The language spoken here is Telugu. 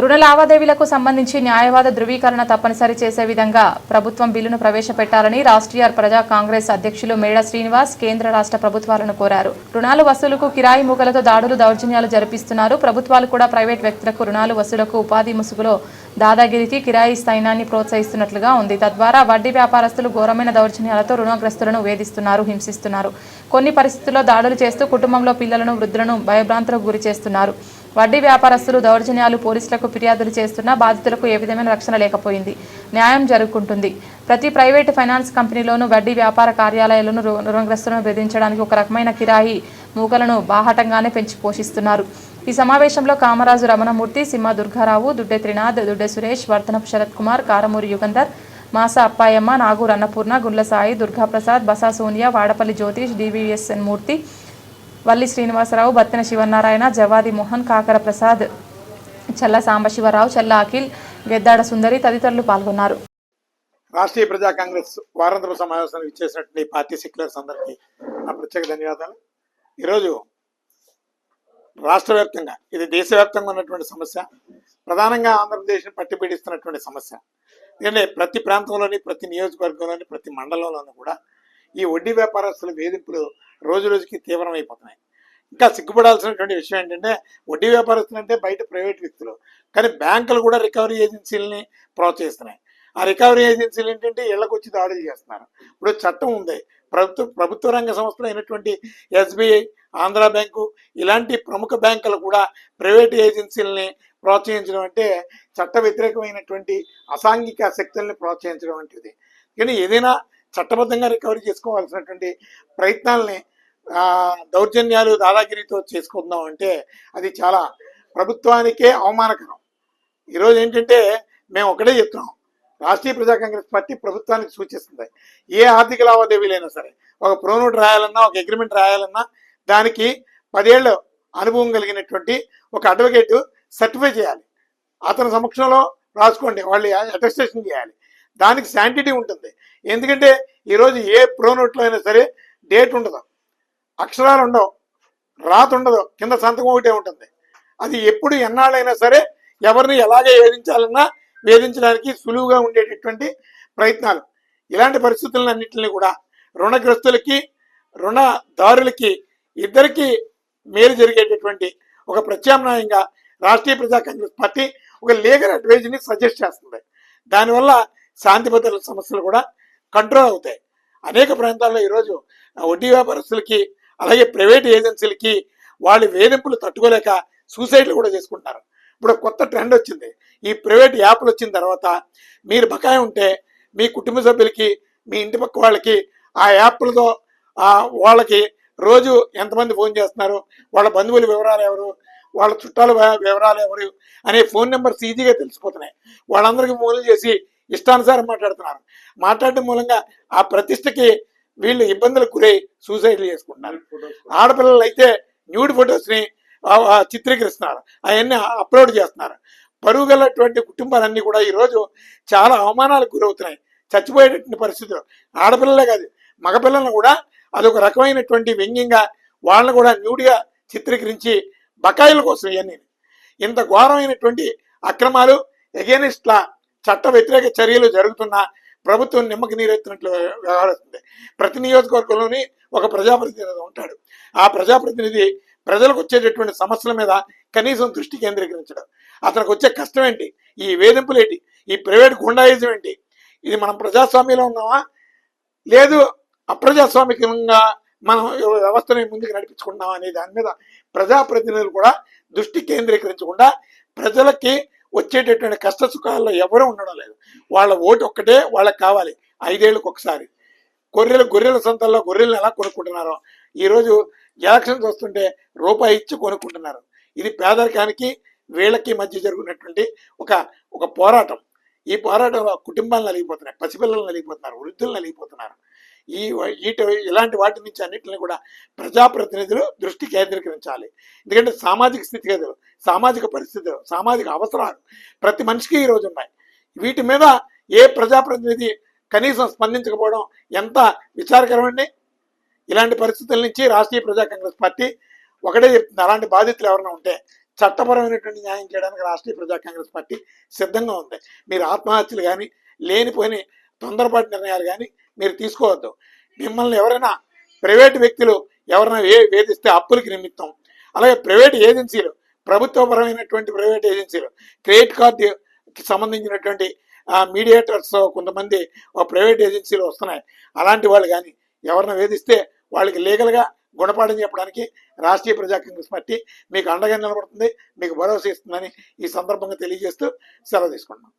రుణ లావాదేవీలకు సంబంధించి న్యాయవాద ధృవీకరణ తప్పనిసరి చేసే విధంగా ప్రభుత్వం బిల్లును ప్రవేశపెట్టాలని రాష్ట్రీయ ప్రజా కాంగ్రెస్ అధ్యక్షులు మేడ శ్రీనివాస్ కేంద్ర రాష్ట్ర ప్రభుత్వాలను కోరారు. రుణాలు వసూలుకు కిరాయి మూకలతో దాడులు దౌర్జన్యాలు జరిపిస్తున్నారు. ప్రభుత్వాలు కూడా ప్రైవేట్ వ్యక్తులకు రుణాలు వసూలుకు ఉపాధి ముసుగులో దాదాగిరికి కిరాయి స్థైనాన్ని ప్రోత్సహిస్తున్నట్లుగా ఉంది. తద్వారా వడ్డీ వ్యాపారస్తులు ఘోరమైన దౌర్జన్యాలతో రుణగ్రస్తులను వేధిస్తున్నారు హింసిస్తున్నారు. కొన్ని పరిస్థితుల్లో దాడులు చేస్తూ కుటుంబంలో పిల్లలను వృద్ధులను భయభ్రాంతులకు గురి చేస్తున్నారు వడ్డీ వ్యాపారస్తులు దౌర్జన్యాలు పోలీసులకు ఫిర్యాదులు చేస్తున్నా బాధితులకు ఏ విధమైన రక్షణ లేకపోయింది. న్యాయం జరుగుకుంటుంది. ప్రతి ప్రైవేటు ఫైనాన్స్ కంపెనీలోనూ వడ్డీ వ్యాపార కార్యాలయాలను రుణగ్రస్తులను బెదిరించడానికి ఒక రకమైన కిరాయి మూకలను బాహటంగానే పెంచి పోషిస్తున్నారు. ఈ సమావేశంలో కామరాజు రమణమూర్తి సింహ దుర్గారావు దుడ్డే త్రినాథ్ దుడ్డే సురేష్ వర్ధనపు శరత్ కుమార్ కారమూరి యుగంధర్ మాస అప్పాయమ్మ నాగూర్ అన్నపూర్ణ గుండ్లసాయి దుర్గాప్రసాద్ బసా సోనియా వాడపల్లి జ్యోతిష్ డివిఎస్ఎన్ మూర్తి వల్లి శ్రీనివాసరావు బత్తిన శివనారాయణ జవాది మోహన్ కాకర ప్రసాద్ చల్ల సాంబశివరావు చల్ల అఖిల్ గెద్దాడ సుందరి తదితరులు పాల్గొన్నారు. రాష్ట్రీయ ప్రజా కాంగ్రెస్ వారాంతర సమావేశానికి ఇచ్చేసినటువంటి పార్టీ సెక్యులర్స్ అందరికీ నా ప్రత్యేక ధన్యవాదాలు. ఈరోజు రాష్ట్ర వ్యాప్తంగా ఇది దేశవ్యాప్తంగా ఉన్నటువంటి సమస్య ప్రధానంగా ఆంధ్రప్రదేశ్ని పట్టిపీడిస్తున్నటువంటి సమస్య. ఎందుకంటే ప్రతి ప్రాంతంలోని ప్రతి నియోజకవర్గంలోని ప్రతి మండలంలోనూ కూడా ఈ వడ్డీ వ్యాపారస్తుల వేధింపులు రోజు రోజుకి తీవ్రమైపోతున్నాయి. ఇంకా సిగ్గుపడాల్సినటువంటి విషయం ఏంటంటే వడ్డీ వ్యాపారస్తులు అంటే బయట ప్రైవేట్ వ్యక్తులు. కానీ బ్యాంకులు కూడా రికవరీ ఏజెన్సీలని ప్రోత్సహిస్తున్నాయి. ఆ రికవరీ ఏజెన్సీలు ఏంటంటే ఇళ్ళకు వచ్చి దాడులు చేస్తున్నారు. ఇప్పుడు చట్టం ఉంది. ప్రభుత్వ ప్రభుత్వ రంగ సంస్థలు అయినటువంటి ఎస్బీఐ ఆంధ్ర బ్యాంకు ఇలాంటి ప్రముఖ బ్యాంకులు కూడా ప్రైవేట్ ఏజెన్సీలని ప్రోత్సహించడం అంటే చట్ట వ్యతిరేకమైనటువంటి అసాంఘిక శక్తుల్ని ప్రోత్సహించడం వంటిది. కానీ ఏదైనా చట్టబద్ధంగా రికవరీ చేసుకోవాల్సినటువంటి ప్రయత్నాలని దౌర్జన్యాలు దాదాగిరితో చేసుకుందాం అంటే అది చాలా ప్రభుత్వానికే అవమానకరం. ఈరోజు ఏంటంటే మేము ఒకటే చెప్తున్నాం. రాష్ట్రీయ ప్రజా కాంగ్రెస్ పార్టీ ప్రభుత్వానికి సూచిస్తుంది. ఏ ఆర్థిక లావాదేవీలైనా సరే ఒక ప్రోనోట్ రాయాలన్నా ఒక అగ్రిమెంట్ రాయాలన్నా దానికి పదేళ్ళు అనుభవం కలిగినటువంటి ఒక అడ్వకేట్ సర్టిఫై చేయాలి. అతని సమక్షంలో రాసుకోండి వాళ్ళు అటెస్టేషన్ చేయాలి. దానికి శాంటిటీ ఉంటుంది. ఎందుకంటే ఈరోజు ఏ ప్రోనోట్లో అయినా సరే డేట్ ఉండదు. అక్షరాలు ఉండవు. రాత ఉండదు. కింద సంతకం ఒకటే ఉంటుంది. అది ఎప్పుడు ఎన్నాళ్ళైనా సరే ఎవరిని ఎలాగే వేధించాలన్నా వేధించడానికి సులువుగా ఉండేటటువంటి ప్రయత్నాలు. ఇలాంటి పరిస్థితులన్నింటినీ కూడా రుణగ్రస్తులకి రుణదారులకి ఇద్దరికి మేలు జరిగేటటువంటి ఒక ప్రత్యామ్నాయంగా రాష్ట్రీయ ప్రజా కాంగ్రెస్ పార్టీ ఒక లీగల్ అడ్వైజ్ని సజెస్ట్ చేస్తుంది. దానివల్ల శాంతి భద్రతల సమస్యలు కూడా కంట్రోల్ అవుతాయి. అనేక ప్రాంతాల్లో ఈరోజు వడ్డీ వ్యాపారస్తులకి అలాగే ప్రైవేట్ ఏజెన్సీలకి వాళ్ళ వేధింపులు తట్టుకోలేక సూసైడ్లు కూడా చేసుకుంటారు ఇప్పుడు కొత్త ట్రెండ్ వచ్చింది. ఈ ప్రైవేట్ యాప్లు వచ్చిన తర్వాత మీరు బకాయి ఉంటే మీ కుటుంబ సభ్యులకి మీ ఇంటి పక్క వాళ్ళకి ఆ యాప్లతో వాళ్ళకి రోజు ఎంతమంది ఫోన్ చేస్తున్నారు? వాళ్ళ బంధువుల వివరాలు ఎవరు? వాళ్ళ చుట్టాల వివరాలు ఎవరు? అనే ఫోన్ నెంబర్స్ ఈజీగా తెలిసిపోతున్నాయి. వాళ్ళందరికీ ఫోన్లు చేసి ఇష్టానుసారం మాట్లాడుతున్నారు. మాట్లాడటం మూలంగా ఆ ప్రతిష్టకి వీళ్ళు ఇబ్బందులకు గురై సూసైడ్లు చేసుకుంటున్నారు. ఆడపిల్లలు అయితే న్యూడ్ ఫొటోస్ని చిత్రీకరిస్తున్నారు. అవన్నీ అప్లోడ్ చేస్తున్నారు. పరువు గలటువంటి కుటుంబాలన్నీ కూడా ఈరోజు చాలా అవమానాలకు గురవుతున్నాయి. చచ్చిపోయేటటువంటి పరిస్థితులు. ఆడపిల్లలే కాదు మగపిల్లలను కూడా అదొక రకమైనటువంటి వ్యంగ్యంగా వాళ్ళని కూడా న్యూడ్గా చిత్రీకరించి బకాయిల కోసం ఇవన్నీ ఇంత ఘోరమైనటువంటి అక్రమాలు ఎగేనిస్ట్ల చట్ట వ్యతిరేక చర్యలు జరుగుతున్నా ప్రభుత్వం నిమ్మకి నీరెత్తినట్లు వ్యవహరిస్తుంది. ప్రతి నియోజకవర్గంలోని ఒక ప్రజాప్రతినిధి ఉంటాడు. ఆ ప్రజాప్రతినిధి ప్రజలకు వచ్చేటటువంటి సమస్యల మీద కనీసం దృష్టి కేంద్రీకరించడం. అతనికి వచ్చే కష్టం ఏంటి? ఈ వేధింపులు ఏంటి? ఈ ప్రైవేట్ గుండాయిజం ఏంటి? ఇది మనం ప్రజాస్వామ్యంలో ఉన్నామా? లేదు అప్రజాస్వామికంగా మనం వ్యవస్థని ముందుకు నడిపించుకుంటున్నాం అనే దాని మీద ప్రజాప్రతినిధులు కూడా దృష్టి కేంద్రీకరించకుండా ప్రజలకి వచ్చేటటువంటి కష్ట సుఖాల్లో ఎవరూ ఉండడం లేదు. వాళ్ళ ఓటు ఒక్కటే వాళ్ళకి కావాలి. ఐదేళ్ళకి ఒకసారి. గొర్రెలు గొర్రెల సంతల్లో గొర్రెలను ఎలా కొనుక్కుంటున్నారో. ఈరోజు ఎలక్షన్స్ వస్తుంటే రూపాయి ఇచ్చి కొనుక్కుంటున్నారు. ఇది పేదరికానికి వీళ్ళకి మధ్య జరుగుతున్నటువంటి ఒక ఒక పోరాటం. ఈ పోరాటంలో కుటుంబాలు నలిగిపోతున్నాయి. పసిపిల్లలు నలిగిపోతున్నారు. వృద్ధులు నలిగిపోతున్నారు. ఈ వ- ఈట ఇలాంటి వాటి నుంచి అన్నింటిని కూడా ప్రజాప్రతినిధులు దృష్టి కేంద్రీకరించాలి. ఎందుకంటే సామాజిక స్థితిగతులు సామాజిక పరిస్థితులు సామాజిక అవసరాలు ప్రతి మనిషికి ఈరోజు ఉన్నాయి. వీటి మీద ఏ ప్రజాప్రతినిధి కనీసం స్పందించకపోవడం ఎంత విచారకరమండి? ఇలాంటి పరిస్థితుల నుంచి రాష్ట్రీయ ప్రజా కాంగ్రెస్ పార్టీ ఒకటే చెప్తుంది అలాంటి బాధితులు ఎవరైనా ఉంటే చట్టపరమైనటువంటి న్యాయం చేయడానికి రాష్ట్రీయ ప్రజా కాంగ్రెస్ పార్టీ సిద్ధంగా ఉంది. మీరు ఆత్మహత్యలు కానీ లేనిపోయిన తొందరపాటు నిర్ణయాలు కానీ మీరు తీసుకోవద్దు. మిమ్మల్ని ఎవరైనా ప్రైవేట్ వ్యక్తులు ఎవరైనా ఏ వేధిస్తే అప్పులకి నిమిత్తం అలాగే ప్రైవేట్ ఏజెన్సీలు ప్రభుత్వపరమైనటువంటి ప్రైవేట్ ఏజెన్సీలు క్రెడిట్ కార్డు సంబంధించినటువంటి మీడియేటర్స్ కొంతమంది ఆ ప్రైవేట్ ఏజెన్సీలు వస్తున్నాయి. అలాంటి వాళ్ళు కానీ ఎవరిని వేధిస్తే వాళ్ళకి లీగల్గా గుణపాఠం చెప్పడానికి రాష్ట్రీయ ప్రజా కాంగ్రెస్ పార్టీ మీకు అండగా నిలబడుతుంది మీకు భరోసా ఇస్తుందని ఈ సందర్భంగా తెలియజేస్తూ సెలవు తీసుకుంటున్నాం.